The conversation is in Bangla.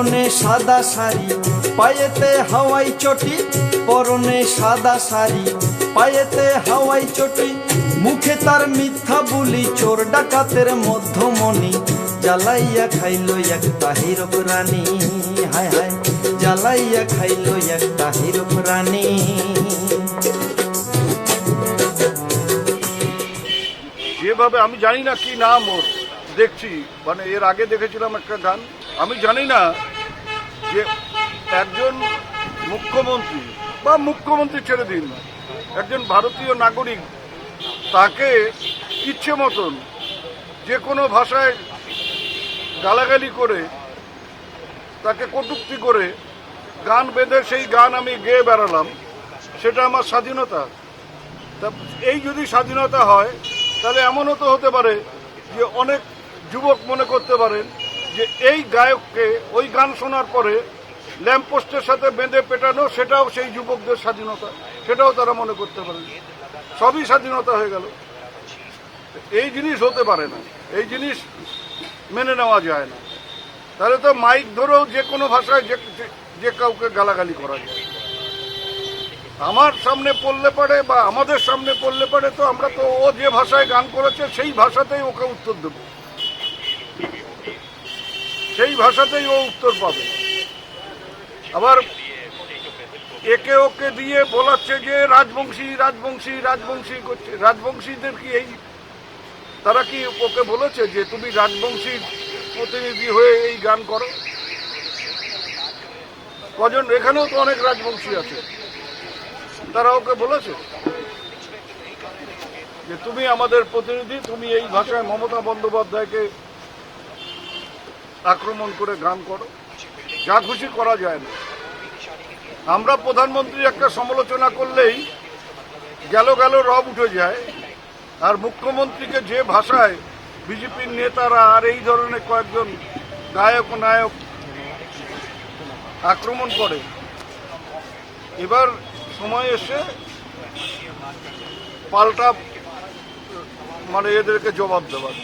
পরনে সাদা শাড়ি, পায়েতে হাওয়াই চটি, পরনে সাদা শাড়ি, পায়েতে হাওয়াই চটি, মুখে তার মিথ্যা বুলি, চোর ডাকাতের মধ্যমণি, জ্বালাইয়া খাইলো একটা হিরক রানী, হায় হায়, জ্বালাইয়া খাইলো একটা হিরক রানী। যেভাবে আমি জানি না কি নাম ওর, দেখছি মানে এর আগে দেখেছিলাম একটা গান। আমি জানি না যে একজন মুখ্যমন্ত্রী বা মুখ্যমন্ত্রী ছেড়ে দিন, একজন ভারতীয় নাগরিক তাকে ইচ্ছে মতন যে কোনো ভাষায় গালাগালি করে, তাকে কটূক্তি করে গান বেঁধে সেই গান আমি গেয়ে বেড়ালাম, সেটা আমার স্বাধীনতা। তা এই যদি স্বাধীনতা হয়, তাহলে এমনও তো হতে পারে যে অনেক যুবক মনে করতে পারেন যে এই গায়ককে ওই গান শোনার পরে ল্যাম্পপোস্টের সাথে বেঁধে পেটানো, সেটাও সেই যুবকদের স্বাধীনতা, সেটাও তারা মনে করতে পারেন। সবই স্বাধীনতা হয়ে গেল। এই জিনিস হতে পারে না। এই জিনিস মেনে নেওয়া যায় না। তাহলে তো মাইক ধরেও যে কোনো ভাষায় যে- যে কাউকে গালাগালি করা যায়। আমার সামনে পড়লে পারে বা আমাদের সামনে পড়লে পারে তো আমরা তো ও যে ভাষায় গান করেছে, সেই ভাষাতেই ওকে উত্তর দেব। সেই ভাষাতেই ও উত্তর পাবে। আবার একে ওকে দিয়ে বলাচ্ছে যে, রাজবংশী রাজবংশী রাজবংশী করছে। রাজবংশীদের কি এই তারা কি ওকে বলেছে যে, তুমি রাজবংশীর প্রতিনিধি হয়ে এই গান করো? কজন? এখানেও তো অনেক রাজবংশী আছে। তারা ওকে বলেছে যে, তুমি আমাদের প্রতিনিধি, তুমি এই ভাষায় মমতা বন্দ্যোপাধ্যায়কে আক্রমণ করে গান করো। যা খুশি করা যায় না। আমরা প্রধানমন্ত্রীর একটা সমালোচনা করলেই গেল গেল রব উঠে যায়। আর মুখ্যমন্ত্রীকে যে ভাষায় বিজেপির নেতারা আর এই ধরনের কয়েকজন গায়ক, নায়ক আক্রমণ করে। এবার সময় এসে পাল্টা মানে এদেরকে জবাব দেওয়ার।